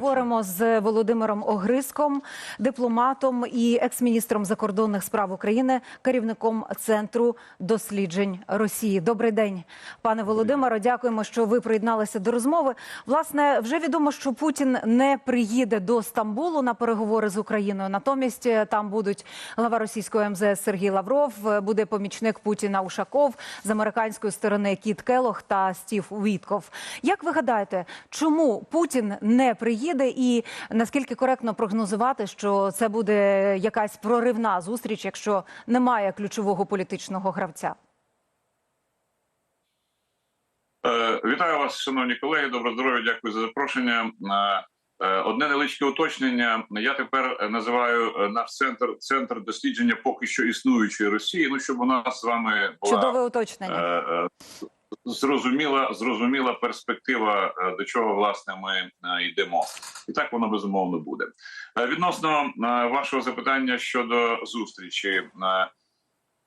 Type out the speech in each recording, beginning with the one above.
Говоримо з Володимиром Огриском, дипломатом і екс-міністром закордонних справ України, керівником центру досліджень Росії. Добрий день, пане Володимиро. Дякуємо, що ви приєдналися до розмови. Власне, вже відомо, що Путін не приїде до Стамбулу на переговори з Україною. Натомість е, там будуть глава російської МЗС Сергій Лавров, е, буде помічник Путіна Ушаков з американської сторони Кіт Келох та Стів Вітков. Як ви гадаєте, чому Путін не приїде? І наскільки коректно прогнозувати, що це буде якась проривна зустріч, якщо немає ключового політичного гравця? Е, Вітаю вас, шановні колеги. Добро здоров'я. Дякую за запрошення. Е, е, Одне невеличке уточнення. Я тепер називаю наш центр центр дослідження поки що існуючої Росії. Ну щоб у нас з вами була Чудове уточнення. Зрозуміла зрозуміла перспектива, е, до чого власне ми е, йдемо, і так воно безумовно буде. Е, Відносно вашого запитання щодо зустрічі.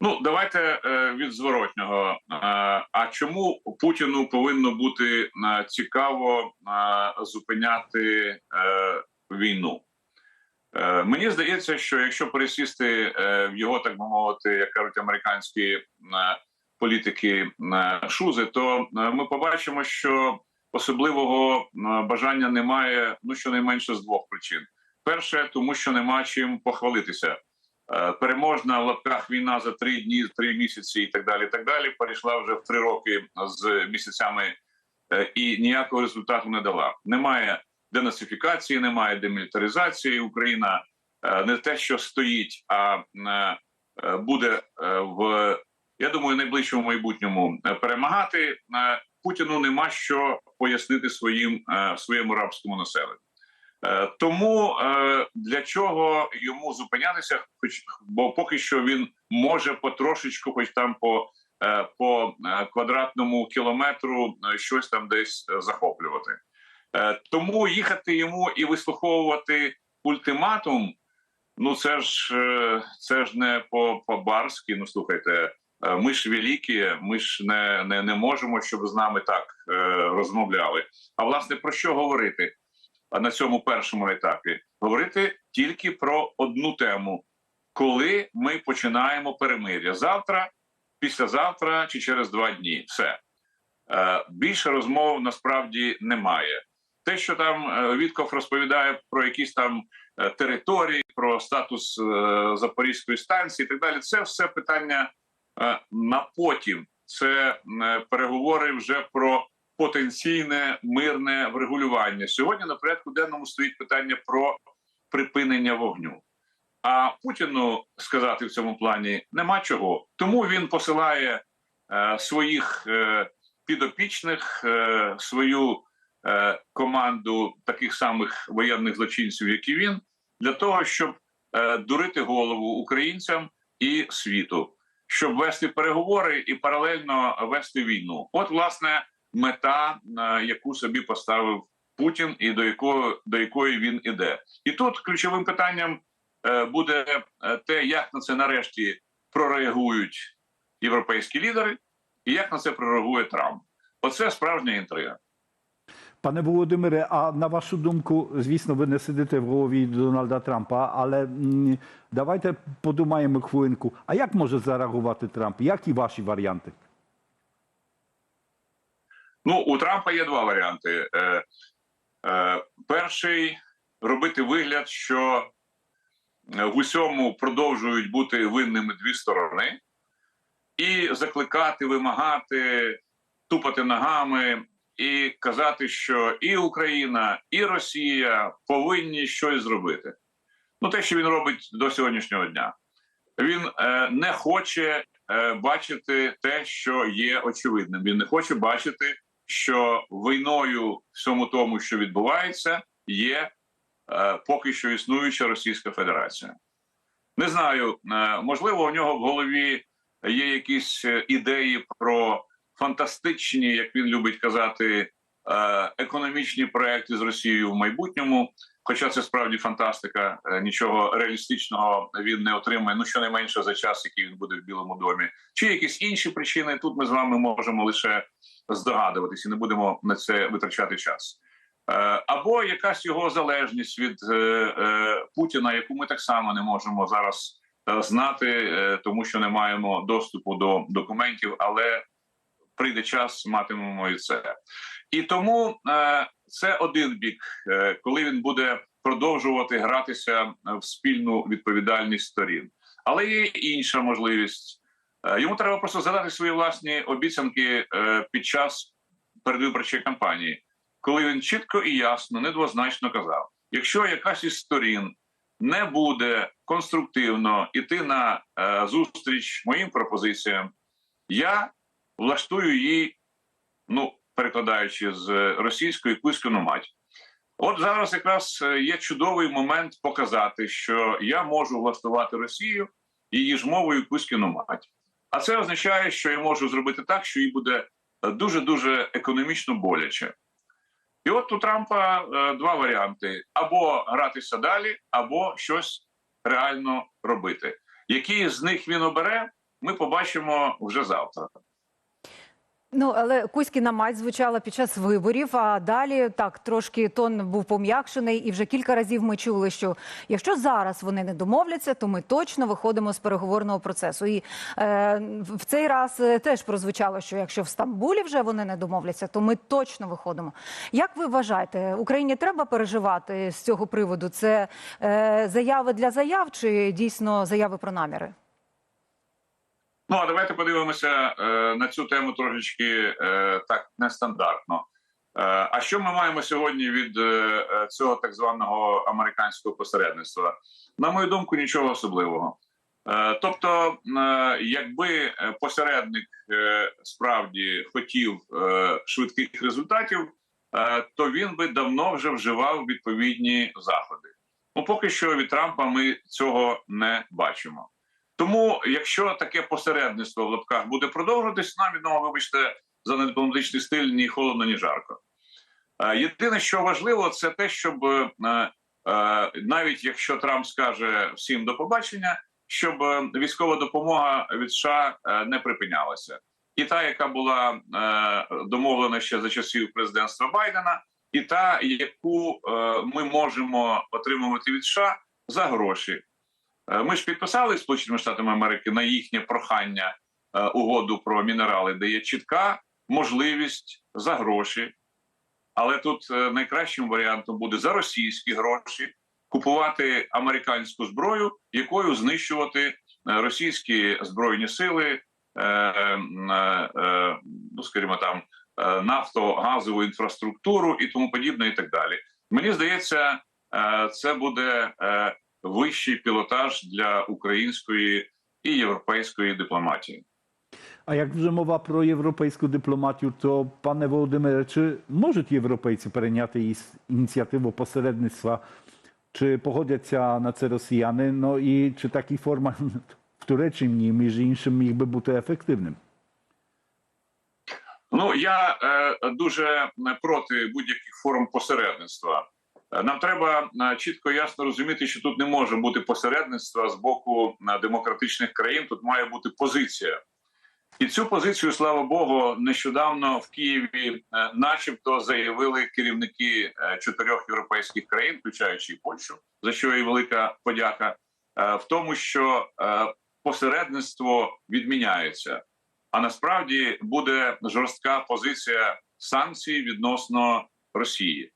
Ну, давайте від зворотнього. А чому Путіну повинно бути цікаво зупиняти війну? Мені здається, що якщо пересісти в його, так би мовити, як кажуть американські політики е, шузи, то е, ми побачимо, що особливого е, бажання немає, ну щонайменше з двох причин: перше, тому що нема чим похвалитися. Переможна в лапках війна за три дні, три місяці і так далі. і Так далі перейшла вже в три роки з місяцями і ніякого результату не дала. Немає денацифікації, немає демілітаризації. Україна не те, що стоїть, а буде в я думаю, найближчому майбутньому е, перемагати. Е, Путіну нема що пояснити своїм е, своєму рабському населенню. Тому для чого йому зупинятися, хоч бо поки що він може потрошечку, хоч там по, по квадратному кілометру, щось там десь захоплювати. Тому їхати йому і вислуховувати ультиматум. Ну це ж це ж не по, по барськи. Ну слухайте, ми ж великі, ми ж не, не, не можемо, щоб з нами так е, розмовляли. А власне про що говорити? На цьому першому етапі говорити тільки про одну тему: коли ми починаємо перемир'я завтра, післязавтра чи через два дні. Все Е, більше розмов насправді немає. Те, що там е, Вітков розповідає про якісь там е, території, про статус е, Запорізької станції, і так далі, це все питання е, на потім. Це е, переговори вже про потенційне мирне врегулювання. Сьогодні на порядку денному стоїть питання про припинення вогню. А Путіну сказати в цьому плані нема чого. Тому він посилає е, своїх е, підопічних, е, свою е, команду таких самих воєнних злочинців, як і він, для того, щоб е, дурити голову українцям і світу, щоб вести переговори і паралельно вести війну. От, власне, мета, е, яку собі поставив Путін, і до якої до якої він іде, і тут ключовим питанням е, буде е, те, як на це нарешті прореагують європейські лідери, і як на це прореагує Трамп. Оце справжня інтрига. Пане Володимире, а на вашу думку, звісно, ви не сидите в голові Дональда Трампа, але давайте подумаємо хвилинку. А як може зареагувати Трамп? Які ваші варіанти? Ну, у Трампа є два варіанти. Е, е, перший робити вигляд, що е, в усьому продовжують бути винними дві сторони, і закликати, вимагати, тупати ногами і казати, що і Україна, і Росія повинні щось зробити. Ну, те, що він робить до сьогоднішнього дня, він е, не хоче е, бачити те, що є очевидним. Він не хоче бачити, що війною всьому тому, що відбувається, є е, поки що існуюча Російська Федерація. Не знаю, е, можливо, у нього в голові є якісь е, ідеї про фантастичні, як він любить казати, е, економічні проекти з Росією в майбутньому. Хоча це справді фантастика, е, нічого реалістичного він не отримає. Ну щонайменше за час, який він буде в Білому домі, чи якісь інші причини. Тут ми з вами можемо лише здогадуватися, і не будемо на це витрачати час. Е, або якась його залежність від Путіна, яку ми так само не можемо зараз знати, тому що не маємо доступу до документів, але прийде час, матимемо і це. І тому е, це один бік, е, коли він буде продовжувати гратися в спільну відповідальність сторін. Але є інша можливість. Е, Йому треба просто задати свої власні обіцянки е, під час передвиборчої кампанії, коли він чітко і ясно, недвозначно казав: якщо якась із сторін не буде конструктивно іти на е, зустріч моїм пропозиціям, я влаштую їй, ну перекладаючи з російської кузькину мать. От зараз якраз е, є чудовий момент показати, що я можу влаштувати Росію її ж мовою кузькину мать. А це означає, що я можу зробити так, що їй буде дуже дуже економічно боляче. І от у Трампа е, два варіанти: або гратися далі, або щось реально робити. Який з них він обере, ми побачимо вже завтра. Ну але Кузькіна мать звучала під час виборів. А далі так трошки тон був пом'якшений, і вже кілька разів ми чули, що якщо зараз вони не домовляться, то ми точно виходимо з переговорного процесу. І е, в цей раз е, теж прозвучало, що якщо в Стамбулі вже вони не домовляться, то ми точно виходимо. Як ви вважаєте, Україні треба переживати з цього приводу? Це е, заяви для заяв чи дійсно заяви про наміри? Ну а давайте подивимося е, на цю тему трошечки е, так нестандартно. Е, а що ми маємо сьогодні від е, е, цього так званого американського посередництва? На мою думку, нічого особливого. Е, тобто, е, якби е, посередник е, справді хотів е, швидких результатів, е, то він би давно вже вживав відповідні заходи. Ну поки що від Трампа ми цього не бачимо. Тому, якщо таке посередництво в лапках буде продовжуватись, нам відомо, вибачте, за недипломатичний стиль ні холодно, ні жарко. Е, Єдине, що важливо, це те, щоб е, е, навіть якщо Трамп скаже всім до побачення, щоб військова допомога від США не припинялася. І та, яка була домовлена ще за часів президентства Байдена, і та, яку ми можемо отримувати від США за гроші. Е, Ми ж підписали Сполученими Штатами Америки на їхнє прохання е, угоду про мінерали, де є чітка можливість за гроші. Але тут е, найкращим варіантом буде за російські гроші купувати американську зброю, якою знищувати російські збройні сили, е, е, е, ну скажімо там нафто-газову інфраструктуру і тому подібне, і так далі. Мені здається, це буде вищий пілотаж для української і європейської дипломатії. A jak вже мова про європейську дипломатію, то пане Володимире, чи можуть європейці перейняти ініціативу посередництва? Чи погодяться на це росіяни? Ну і чи такий формат в Туреччині, між іншим, міг би бути ефективним? Ну я е, дуже проти будь-яких форм посередництва. Нам треба е, чітко ясно розуміти, що тут не може бути посередництва з боку е, демократичних країн. Тут має бути позиція, і цю позицію, слава Богу, нещодавно в Києві, е, начебто, заявили керівники чотирьох європейських країн, включаючи і Польщу, за що і велика подяка, в тому, що посередництво відміняється. А насправді буде жорстка позиція санкцій відносно Росії.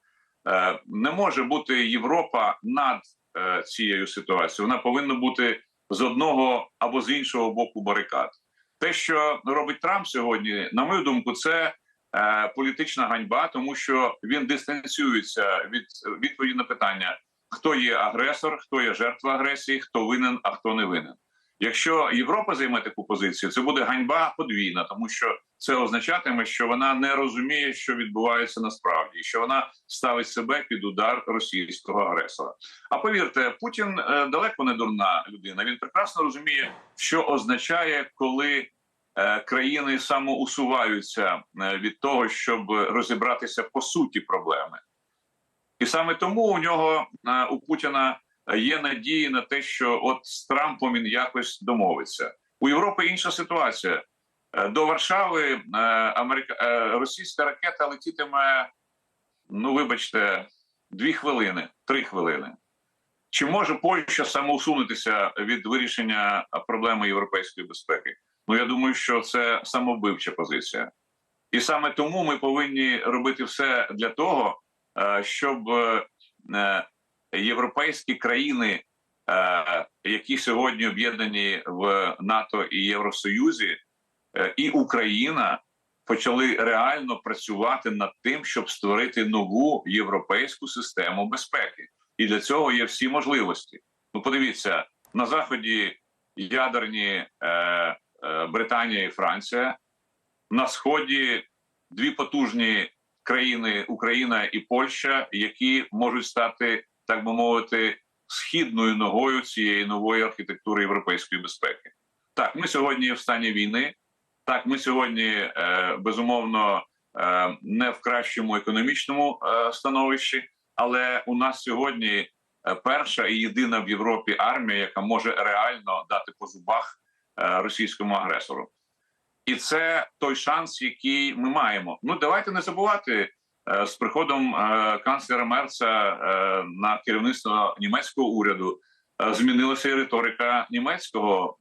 Е, Не може бути Європа над е, цією ситуацією. Вона повинна бути з одного або з іншого боку барикад. Те, що робить Трамп сьогодні, на мою думку, це е, політична ганьба, тому що він дистанціюється від відповіді на питання: хто є агресор, хто є жертва агресії, хто винен, а хто не винен. Якщо Європа займе таку позицію, це буде ганьба подвійна, тому що це означатиме, що вона не розуміє, що відбувається насправді, і що вона ставить себе під удар російського агресора. А повірте, Путін е, далеко не дурна людина. Він прекрасно розуміє, що означає, коли е, країни самоусуваються е, від того, щоб розібратися по суті проблеми. І саме тому у нього у Путіна є надії на те, що от з Трампом він якось домовиться. У Європи інша ситуація. Е, До Варшави е, Америка... е, російська ракета летітиме ну вибачте, дві хвилини, три хвилини. Чи може Польща самоусунутися від вирішення проблеми європейської безпеки? Ну я думаю, що це самовбивча позиція. І саме тому ми повинні робити все для того, е, щоб е, е, європейські країни, е, які сьогодні об'єднані в НАТО і Євросоюзі, е, і Україна почали реально працювати над тим, щоб створити нову європейську систему безпеки. І для цього є всі можливості. Ну, подивіться на заході ядерні е, е, Британія і Франція, на сході дві потужні країни Україна і Польща, які можуть стати, так би мовити, східною ногою цієї нової архітектури європейської безпеки. Так, ми сьогодні в стані війни. Так, ми сьогодні е, безумовно е, не в кращому економічному е, становищі, але у нас сьогодні перша і єдина в Європі армія, яка може реально дати по зубах російському агресору. І це той шанс, який ми маємо. Ну давайте не забувати з приходом е, канцлера Мерца е, на керівництво німецького уряду е, змінилася і риторика німецького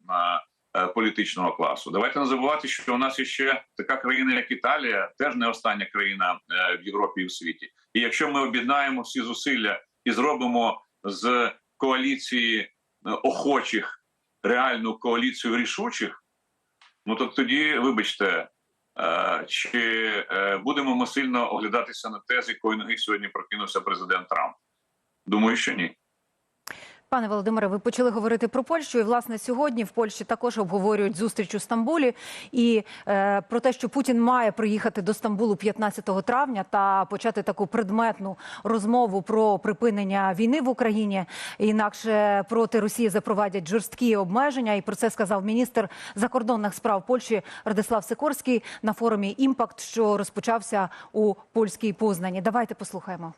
е, е, політичного класу. Давайте не забувати, що у нас є ще така країна, як Італія, теж не остання країна е, в Європі і в світі. І якщо ми об'єднаємо всі зусилля і зробимо з коаліції е, охочих реальну коаліцію рішучих. Ну то тоді, вибачте, е, чи е, будемо ми сильно оглядатися на те, з якої ноги сьогодні прокинувся президент Трамп? Думаю, що ні. Пане Володимире, ви почали говорити про Польщу, і власне сьогодні в Польщі також обговорюють зустріч у Стамбулі і е, про те, що Путін має приїхати до Стамбулу 15 травня та почати таку предметну розмову про припинення війни в Україні. Інакше проти Росії запровадять жорсткі обмеження. І про це сказав міністр закордонних справ Польщі Радислав Сикорський на форумі Імпакт, що розпочався у польській Познані. Давайте послухаємо.